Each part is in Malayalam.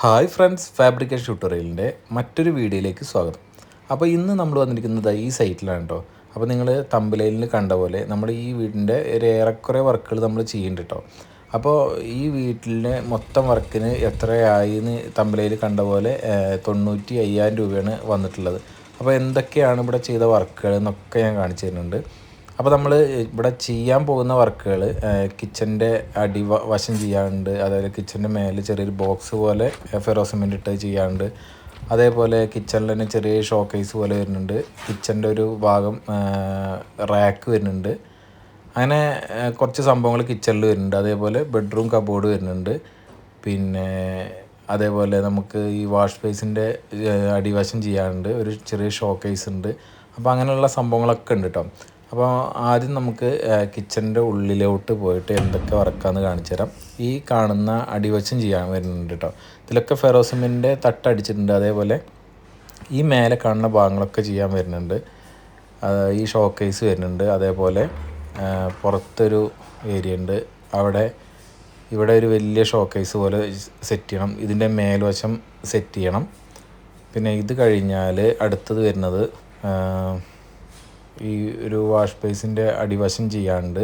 ഹായ് ഫ്രണ്ട്സ് ഫാബ്രിക്കേഷൻ ട്യൂട്ടോറിയലിന്റെ മറ്റൊരു വീഡിയോയിലേക്ക് സ്വാഗതം. അപ്പോൾ ഇന്ന് നമ്മൾ വന്നിരിക്കുന്നത് ഈ സൈറ്റിലാണ് കേട്ടോ. അപ്പോൾ നിങ്ങൾ തമ്പലയിൽ കണ്ട പോലെ നമ്മൾ ഈ വീടിന്റെ ഒരു ഏറെക്കുറെ വർക്കുകൾ നമ്മൾ ചെയ്യുന്നുണ്ട് കേട്ടോ. അപ്പോൾ ഈ വീട്ടിലെ മൊത്തം വർക്കിന് എത്രയായി എന്ന് തമ്പലയിൽ കണ്ട പോലെ തൊണ്ണൂറ്റി അയ്യായിരം രൂപയാണ് വന്നിട്ടുള്ളത്. അപ്പോൾ എന്തൊക്കെയാണ് ഇവിടെ ചെയ്ത വർക്കുകൾ എന്നൊക്കെ ഞാൻ കാണിച്ചു തരുന്നുണ്ട്. അപ്പോൾ നമ്മൾ ഇവിടെ ചെയ്യാൻ പോകുന്ന വർക്കുകൾ കിച്ചന്റെ അടി വശം ചെയ്യാറുണ്ട് അതായത് കിച്ചന്റെ മേലെ ചെറിയൊരു ബോക്സ് പോലെ ഫെറോസിമെന്റ് ഇട്ട് ചെയ്യാറുണ്ട് അതേപോലെ കിച്ചണിൽ തന്നെ ചെറിയ ഷോക്കേസ് പോലെ വരുന്നുണ്ട്. കിച്ചന്റെ ഒരു ഭാഗം റാക്ക് വരുന്നുണ്ട്. അങ്ങനെ കുറച്ച് സംഭവങ്ങൾ കിച്ചണിൽ വരുന്നുണ്ട്. അതേപോലെ ബെഡ്റൂം കബോർഡ് വരുന്നുണ്ട്. പിന്നെ അതേപോലെ നമുക്ക് ഈ വാഷ് ബേസിന്റെ അടിവശം ചെയ്യാറുണ്ട് ഒരു ചെറിയ ഷോക്കേസ് ഉണ്ട്. അപ്പോൾ അങ്ങനെയുള്ള സംഭവങ്ങളൊക്കെ ഉണ്ട് കേട്ടോ അപ്പോൾ ആദ്യം നമുക്ക് കിച്ചന്റെ ഉള്ളിലോട്ട് പോയിട്ട് എന്തൊക്കെ വർക്കാന്ന് കാണിച്ചു തരാം. ഈ കാണുന്ന അടിവശം ചെയ്യാൻ വരുന്നുണ്ട് കേട്ടോ ഇതിലൊക്കെ ഫെറോസിമിന്റെ തട്ടടിച്ചിട്ടുണ്ട് അതേപോലെ ഈ മേലെ കാണുന്ന ഭാഗങ്ങളൊക്കെ ചെയ്യാൻ വരുന്നുണ്ട്. ഈ ഷോക്കേസ് വരുന്നുണ്ട്. അതേപോലെ പുറത്തൊരു ഏരിയ ഉണ്ട്. അവിടെ ഇവിടെ ഒരു വലിയ ഷോക്കേസ് പോലെ സെറ്റ് ചെയ്യണം. ഇതിന്റെ മേൽവശം സെറ്റ് ചെയ്യണം. പിന്നെ ഇത് കഴിഞ്ഞാൽ അടുത്തത് വരുന്നത് ഈ ഒരു വാഷ് ബേസിന്റെ അടിവശം ചെയ്യാണ്ട്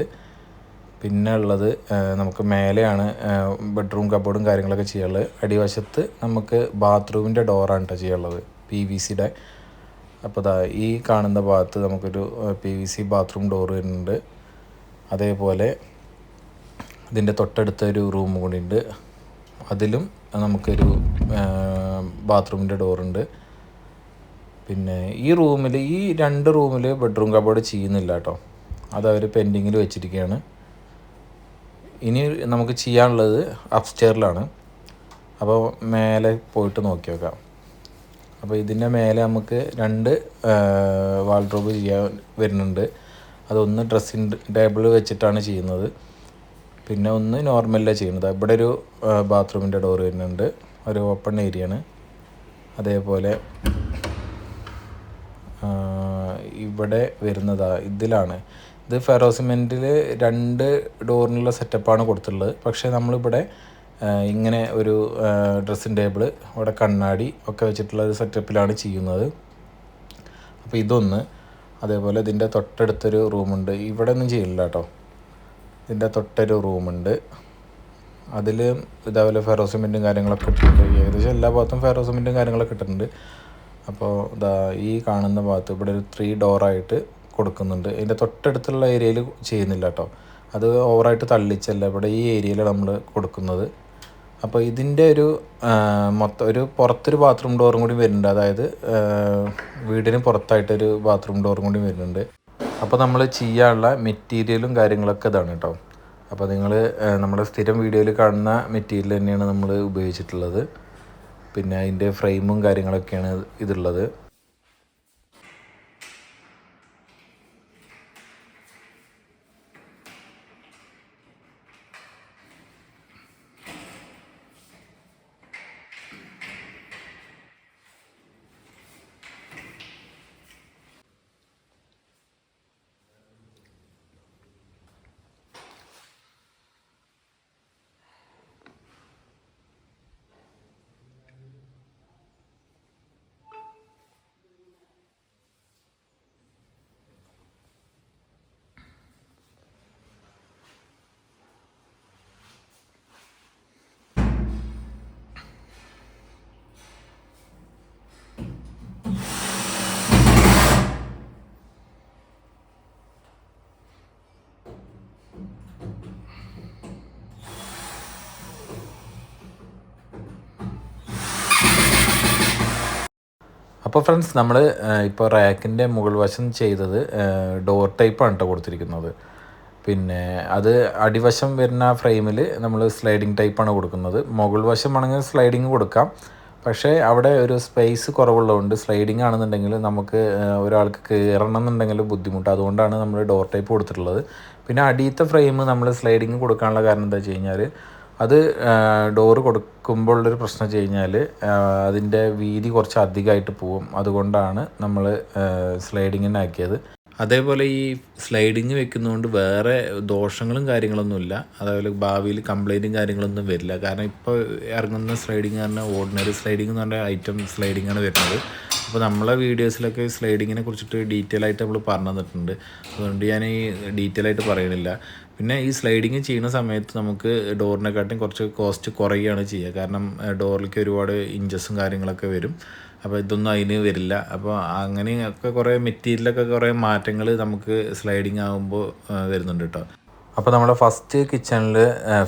പിന്നെ ഉള്ളത് നമുക്ക് മേലെയാണ് ബെഡ്റൂം കബോർഡും കാര്യങ്ങളൊക്കെ ചെയ്യാനുള്ളത്. അടിവശത്ത് നമുക്ക് ബാത്റൂമിന്റെ ഡോറാണ് കേട്ടോ ചെയ്യാനുള്ളത് പി വി സിയുടെ അപ്പോൾ ദാ ഈ കാണുന്ന ഭാഗത്ത് നമുക്കൊരു P V C bathroom door വരുന്നുണ്ട്. അതേപോലെ ഇതിന്റെ തൊട്ടടുത്ത ഒരു റൂം കൂടി ഉണ്ട്. അതിലും നമുക്കൊരു ബാത്റൂമിന്റെ ഡോറുണ്ട് പിന്നെ ഈ റൂമിൽ ഈ രണ്ട് റൂമിൽ ബെഡ്റൂം കബോർഡ് ചെയ്യുന്നില്ല കേട്ടോ. അത് അവർ പെൻഡിങ്ങിൽ വെച്ചിരിക്കുകയാണ് ഇനി നമുക്ക് ചെയ്യാനുള്ളത് അപ്സ്റ്റെയറിലാണ് അപ്പോൾ മേലെ പോയിട്ട് നോക്കി നോക്കാം അപ്പോൾ ഇതിന്റെ മേലെ നമുക്ക് രണ്ട് വാൾഡ്രോബ് ചെയ്യാൻ വരുന്നുണ്ട്. അതൊന്ന് ഡ്രസ്സിങ് ടേബിൾ വെച്ചിട്ടാണ് ചെയ്യുന്നത്. പിന്നെ ഒന്ന് നോർമലിലാണ് ചെയ്യുന്നത്. ഇവിടെ ഒരു ബാത്റൂമിന്റെ ഡോർ വരുന്നുണ്ട്. ഒരു ഓപ്പൺ ഏരിയ ആണ്. അതേപോലെ ഇവിടെ വരുന്നതാ ഇതിലാണ്. ഇത് ഫെറോ സിമെന്റിൽ രണ്ട് ഡോറിനുള്ള സെറ്റപ്പാണ് കൊടുത്തിട്ടുള്ളത്. പക്ഷേ നമ്മളിവിടെ ഇങ്ങനെ ഒരു ഡ്രസ്സിങ് ടേബിൾ ഇവിടെ കണ്ണാടി ഒക്കെ വെച്ചിട്ടുള്ള ഒരു സെറ്റപ്പിലാണ് ചെയ്യുന്നത്. അപ്പോൾ ഇതൊന്ന് അതേപോലെ ഇതിന്റെ തൊട്ടടുത്തൊരു റൂമുണ്ട്. ഇവിടെ ഒന്നും ചെയ്യില്ല കേട്ടോ. ഇതിന്റെ തൊട്ടൊരു റൂമുണ്ട്. അതിൽ ഇതേപോലെ ഫെറോ സിമെന്റും കാര്യങ്ങളൊക്കെ ഇട്ടിട്ടുണ്ട്. ഏകദേശം എല്ലാ ഭാഗത്തും ഫെറോ സിമെന്റും കാര്യങ്ങളൊക്കെ ഇട്ടിട്ടുണ്ട്. അപ്പോൾ ഇതാ ഈ കാണുന്ന ഭാഗത്ത് ഇവിടെ ഒരു ത്രീ ഡോറായിട്ട് കൊടുക്കുന്നുണ്ട്. അതിന്റെ തൊട്ടടുത്തുള്ള ഏരിയയിൽ ചെയ്യുന്നില്ല കേട്ടോ അത് ഓവറായിട്ട് തള്ളിച്ചല്ല. ഇവിടെ ഈ ഏരിയയിലാണ് നമ്മൾ കൊടുക്കുന്നത്. അപ്പോൾ ഇതിന്റെ ഒരു മൊത്തം ഒരു പുറത്തൊരു ബാത്റൂം ഡോറും കൂടി വരുന്നുണ്ട്. അതായത് വീടിന് പുറത്തായിട്ടൊരു ബാത്റൂം ഡോറും കൂടി വരുന്നുണ്ട്. അപ്പോൾ നമ്മൾ ചെയ്യാനുള്ള മെറ്റീരിയലും കാര്യങ്ങളൊക്കെ ഇതാണ് കേട്ടോ അപ്പോൾ നിങ്ങൾ നമ്മുടെ സ്ഥിരം വീഡിയോയിൽ കാണുന്ന മെറ്റീരിയൽ തന്നെയാണ് നമ്മൾ ഉപയോഗിച്ചിട്ടുള്ളത്. പിന്നെ അതിന്റെ ഫ്രെയിമും കാര്യങ്ങളൊക്കെയാണ് ഇതുള്ളത്. അപ്പോൾ ഫ്രണ്ട്സ് നമ്മൾ ഇപ്പോൾ റാക്കിന്റെ മുകൾ വശം ചെയ്തത് ഡോർ ടൈപ്പാണ് കേട്ടോ കൊടുത്തിരിക്കുന്നത്. പിന്നെ അത് അടിവശം വരുന്ന ഫ്രെയിമിൽ നമ്മൾ സ്ലൈഡിങ് ടൈപ്പാണ് കൊടുക്കുന്നത്. മുകൾ വശം ആണെങ്കിൽ സ്ലൈഡിങ് കൊടുക്കാം. പക്ഷേ അവിടെ ഒരു സ്പേസ് കുറവുള്ളതുകൊണ്ട് സ്ലൈഡിങ് ആണെന്നുണ്ടെങ്കിൽ നമുക്ക് ഒരാൾക്ക് കയറണം എന്നുണ്ടെങ്കിൽ ബുദ്ധിമുട്ട്. അതുകൊണ്ടാണ് നമ്മൾ ഡോർ ടൈപ്പ് കൊടുത്തിട്ടുള്ളത്. പിന്നെ അടിയത്തെ ഫ്രെയിം നമ്മൾ സ്ലൈഡിങ് കൊടുക്കാനുള്ള കാരണം എന്താ വെച്ച് കഴിഞ്ഞാൽ അത് ഡോറ് കൊടുക്കുമ്പോൾ ഉള്ളൊരു പ്രശ്നം വെച്ച് കഴിഞ്ഞാൽ അതിന്റെ വീതി കുറച്ച് അധികമായിട്ട് പോവും. അതുകൊണ്ടാണ് നമ്മൾ സ്ലൈഡിങ്ങിനെ ആക്കിയത് അതേപോലെ ഈ സ്ലൈഡിങ് വെക്കുന്നതുകൊണ്ട് വേറെ ദോഷങ്ങളും കാര്യങ്ങളൊന്നുമില്ല. അതേപോലെ ഭാവിയിൽ കംപ്ലൈന്റും കാര്യങ്ങളൊന്നും വരില്ല. കാരണം ഇപ്പോൾ ഇറങ്ങുന്ന സ്ലൈഡിങ് പറഞ്ഞാൽ ഓർഡിനറി സ്ലൈഡിങ് എന്ന് പറഞ്ഞ ഐറ്റം സ്ലൈഡിങ് ആണ് വരുന്നത്. അപ്പോൾ നമ്മളെ വീഡിയോസിലൊക്കെ സ്ലൈഡിങ്ങിനെ കുറിച്ചിട്ട് ഡീറ്റെയിൽ ആയിട്ട് നമ്മൾ പറഞ്ഞു തന്നിട്ടുണ്ട്. അതുകൊണ്ട് ഞാൻ ഈ ഡീറ്റെയിൽ ആയിട്ട് പറയണില്ല. പിന്നെ ഈ സ്ലൈഡിങ് ചെയ്യുന്ന സമയത്ത് നമുക്ക് ഡോറിനെക്കാട്ടും കുറച്ച് കോസ്റ്റ് കുറയുകയാണ് ചെയ്യുക. കാരണം ഡോറിലേക്ക് ഒരുപാട് ഇഞ്ചസും കാര്യങ്ങളൊക്കെ വരും. അപ്പോൾ ഇതൊന്നും അതിന് വരില്ല. അപ്പോൾ അങ്ങനെയൊക്കെ കുറേ മെറ്റീരിയലൊക്കെ കുറേ മാറ്റങ്ങൾ നമുക്ക് സ്ലൈഡിങ് ആകുമ്പോൾ വരുന്നുണ്ട് കേട്ടോ അപ്പോൾ നമ്മുടെ ഫസ്റ്റ് കിച്ചണിൽ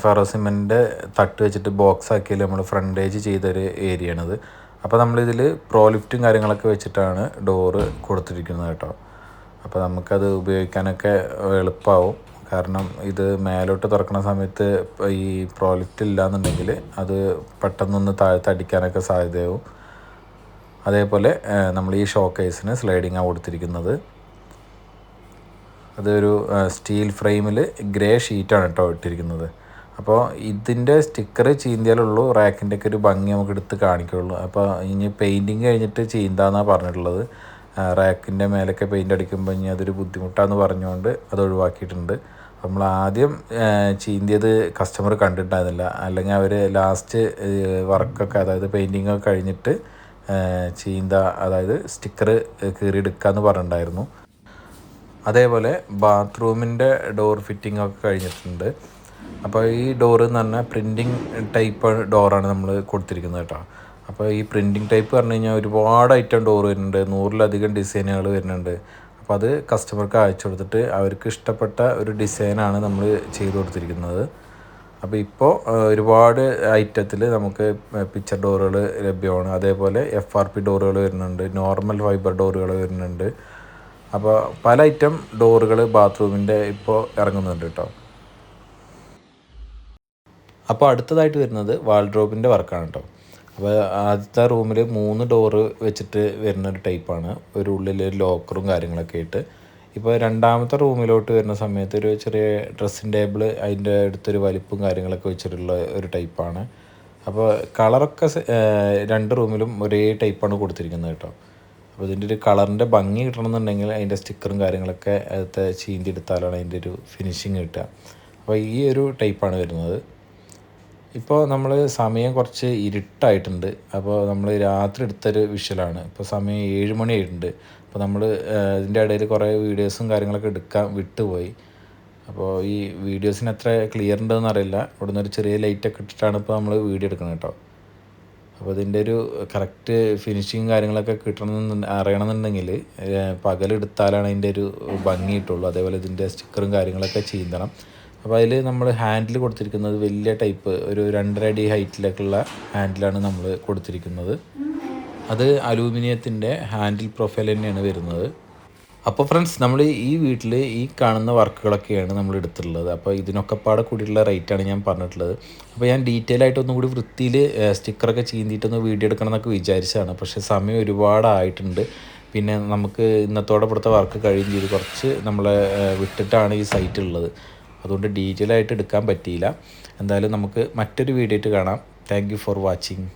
ഫെറോസിമെന്റിന്റെ തട്ട് വെച്ചിട്ട് ബോക്സ് ആക്കിയാൽ നമ്മൾ ഫ്രണ്ടേജ് ചെയ്തൊരു ഏരിയ ആണിത്. അപ്പോൾ നമ്മളിതിൽ പ്രോ ലിഫ്റ്റും കാര്യങ്ങളൊക്കെ വെച്ചിട്ടാണ് ഡോറ് കൊടുത്തിരിക്കുന്നത് കേട്ടോ. അപ്പോൾ നമുക്കത് ഉപയോഗിക്കാനൊക്കെ എളുപ്പമാവും കാരണം ഇത് മേലോട്ട് തുറക്കുന്ന സമയത്ത് ഈ പ്രോലിഫ്റ്റ് ഇല്ലയെന്നുണ്ടെങ്കിൽ അത് പെട്ടെന്നൊന്ന് താഴത്ത് അടിക്കാനൊക്കെ സാധ്യതയാവും. അതേപോലെ നമ്മൾ ഈ ഷോ കേസിന് സ്ലൈഡിങ്ങാണ് കൊടുത്തിരിക്കുന്നത്. അതൊരു സ്റ്റീൽ ഫ്രെയിമിൽ ഗ്രേ ഷീറ്റാണ് കേട്ടോ ഇട്ടിരിക്കുന്നത്. അപ്പോൾ ഇതിന്റെ സ്റ്റിക്കർ ചീന്തിയാലുള്ളൂ റാക്കിന്റെ ഒക്കെ ഒരു ഭംഗി നമുക്ക് എടുത്ത് കാണിക്കുള്ളൂ. അപ്പോൾ ഇനി പെയിന്റിങ് കഴിഞ്ഞിട്ട് ചീന്താന്നാണ് പറഞ്ഞിട്ടുള്ളത്. റാക്കിന്റെ മേലൊക്കെ പെയിന്റ് അടിക്കുമ്പോൾ ഇനി അതൊരു ബുദ്ധിമുട്ടാന്ന് പറഞ്ഞുകൊണ്ട് അത് ഒഴിവാക്കിയിട്ടുണ്ട്. നമ്മൾ ആദ്യം ചീന്തിയത് കസ്റ്റമർ കണ്ടിട്ടുണ്ടായിരുന്നില്ല. അല്ലെങ്കിൽ അവർ ലാസ്റ്റ് വർക്കൊക്കെ അതായത് പെയിന്റിങ് ഒക്കെ കഴിഞ്ഞിട്ട് ചീന്ത അതായത് സ്റ്റിക്കർ കീറിയെടുക്കാമെന്ന് പറഞ്ഞിട്ടുണ്ടായിരുന്നു. അതേപോലെ ബാത്റൂമിന്റെ ഡോർ ഫിറ്റിംഗ് ഒക്കെ കഴിഞ്ഞിട്ടുണ്ട്. അപ്പോൾ ഈ ഡോറ് എന്ന് പറഞ്ഞാൽ പ്രിന്റിങ് ടൈപ്പ് ഡോറാണ് നമ്മൾ കൊടുത്തിരിക്കുന്നത് കേട്ടോ. അപ്പോൾ ഈ പ്രിന്റിങ് ടൈപ്പ് പറഞ്ഞു കഴിഞ്ഞാൽ ഒരുപാട് ഐറ്റം ഡോർ വരുന്നുണ്ട്. നൂറിലധികം ഡിസൈനുകൾ വരുന്നുണ്ട്. അപ്പോൾ അത് കസ്റ്റമർക്ക് അയച്ചു കൊടുത്തിട്ട് അവർക്ക് ഇഷ്ടപ്പെട്ട ഒരു ഡിസൈനാണ് നമ്മൾ ചെയ്തു കൊടുത്തിരിക്കുന്നത്. അപ്പോൾ ഇപ്പോൾ ഒരുപാട് ഐറ്റത്തിൽ നമുക്ക് പിക്ചർ ഡോറുകൾ ലഭ്യമാണ്. അതേപോലെ എഫ് ആർ പി ഡോറുകൾ വരുന്നുണ്ട്. നോർമൽ ഫൈബർ ഡോറുകൾ വരുന്നുണ്ട്. അപ്പോൾ പല ഐറ്റം ഡോറുകൾ ബാത്റൂമിന്റെ ഇപ്പോൾ ഇറങ്ങുന്നുണ്ട് കേട്ടോ. അപ്പോൾ അടുത്തതായിട്ട് വരുന്നത് വാൾഡ്രോബിന്റെ വർക്കാണ് കേട്ടോ അപ്പോൾ ആദ്യത്തെ റൂമിൽ മൂന്ന് ഡോറ് വെച്ചിട്ട് വരുന്ന ഒരു ടൈപ്പാണ് ഒരു ഉള്ളിൽ ലോക്കറും കാര്യങ്ങളൊക്കെ ആയിട്ട്. ഇപ്പോൾ രണ്ടാമത്തെ റൂമിലോട്ട് വരുന്ന സമയത്ത് ഒരു ചെറിയ ഡ്രസ്സിങ് ടേബിൾ അതിന്റെ അടുത്തൊരു വലിപ്പും കാര്യങ്ങളൊക്കെ വെച്ചിട്ടുള്ള ഒരു ടൈപ്പാണ് അപ്പോൾ കളറൊക്കെ രണ്ട് റൂമിലും ഒരേ ടൈപ്പാണ് കൊടുത്തിരിക്കുന്നത് കേട്ടോ അപ്പോൾ ഇതിന്റെ ഒരു കളറിന്റെ ഭംഗി കിട്ടണമെന്നുണ്ടെങ്കിൽ അതിന്റെ സ്റ്റിക്കറും കാര്യങ്ങളൊക്കെ അതിലത്തെ ചീന്തി എടുത്താലാണ് അതിന്റെ ഒരു ഫിനിഷിങ് കിട്ടുക. അപ്പോൾ ഈ ഒരു ടൈപ്പാണ് വരുന്നത്. ഇപ്പോൾ നമ്മൾ സമയം കുറച്ച് ഇരുട്ടായിട്ടുണ്ട്. അപ്പോൾ നമ്മൾ രാത്രി എടുത്തൊരു വിഷ്വലാണ്. ഇപ്പോൾ സമയം ഏഴ് മണി ആയിട്ടുണ്ട്. അപ്പോൾ നമ്മൾ ഇതിന്റെ ഇടയിൽ കുറേ വീഡിയോസും കാര്യങ്ങളൊക്കെ എടുക്കാൻ വിട്ടുപോയി. അപ്പോൾ ഈ വീഡിയോസിന് എത്ര ക്ലിയർ ഉണ്ടെന്ന് അറിയില്ല. ഇവിടുന്ന് ഒരു ചെറിയ ലൈറ്റൊക്കെ ഇട്ടിട്ടാണ് ഇപ്പോൾ നമ്മൾ വീഡിയോ എടുക്കുന്നത് കേട്ടോ. അപ്പോൾ ഇതിന്റെ ഒരു കറക്റ്റ് ഫിനിഷിങ് കാര്യങ്ങളൊക്കെ കിട്ടണമെന്ന് അറിയണമെന്നുണ്ടെങ്കിൽ പകലെടുത്താലാണ് അതിന്റെ ഒരു ഭംഗി കിട്ടുള്ളൂ. അതേപോലെ ഇതിന്റെ സ്റ്റിക്കറും കാര്യങ്ങളൊക്കെ ചെയ്യണം അപ്പോൾ അതിൽ നമ്മൾ ഹാൻഡിൽ കൊടുത്തിരിക്കുന്നത് വലിയ ടൈപ്പ് ഒരു രണ്ടര അടി ഹൈറ്റിലേക്കുള്ള ഹാൻഡിലാണ് നമ്മൾ കൊടുത്തിരിക്കുന്നത്. അത് അലൂമിനിയത്തിന്റെ ഹാൻഡിൽ പ്രൊഫൈൽ തന്നെയാണ് വരുന്നത്. അപ്പോൾ ഫ്രണ്ട്സ് നമ്മൾ ഈ വീട്ടിൽ ഈ കാണുന്ന വർക്കുകളൊക്കെയാണ് നമ്മൾ എടുത്തിട്ടുള്ളത്. അപ്പോൾ ഇതിനൊക്കെ പാടെ കൂടിയുള്ള റേറ്റാണ് ഞാൻ പറഞ്ഞിട്ടുള്ളത്. അപ്പോൾ ഞാൻ ഡീറ്റെയിൽ ആയിട്ട് ഒന്നും കൂടി വൃത്തിയിൽ സ്റ്റിക്കറൊക്കെ ചീന്തിയിട്ടൊന്ന് വീഡിയോ എടുക്കണം എന്നൊക്കെ വിചാരിച്ചതാണ്. പക്ഷേ സമയം ഒരുപാടായിട്ടുണ്ട്. പിന്നെ നമുക്ക് ഇന്നത്തോടെ ഇവിടുത്തെ വർക്ക് കഴിയും ചെയ്ത് കുറച്ച് നമ്മളെ വിട്ടിട്ടാണ് ഈ സൈറ്റ് ഉള്ളത്. അതുകൊണ്ട് ഡീറ്റെയിൽ ആയിട്ട് എടുക്കാൻ പറ്റിയില്ല. എന്തായാലും നമുക്ക് മറ്റൊരു വീഡിയോ ആയിട്ട് കാണാം. Thank for watching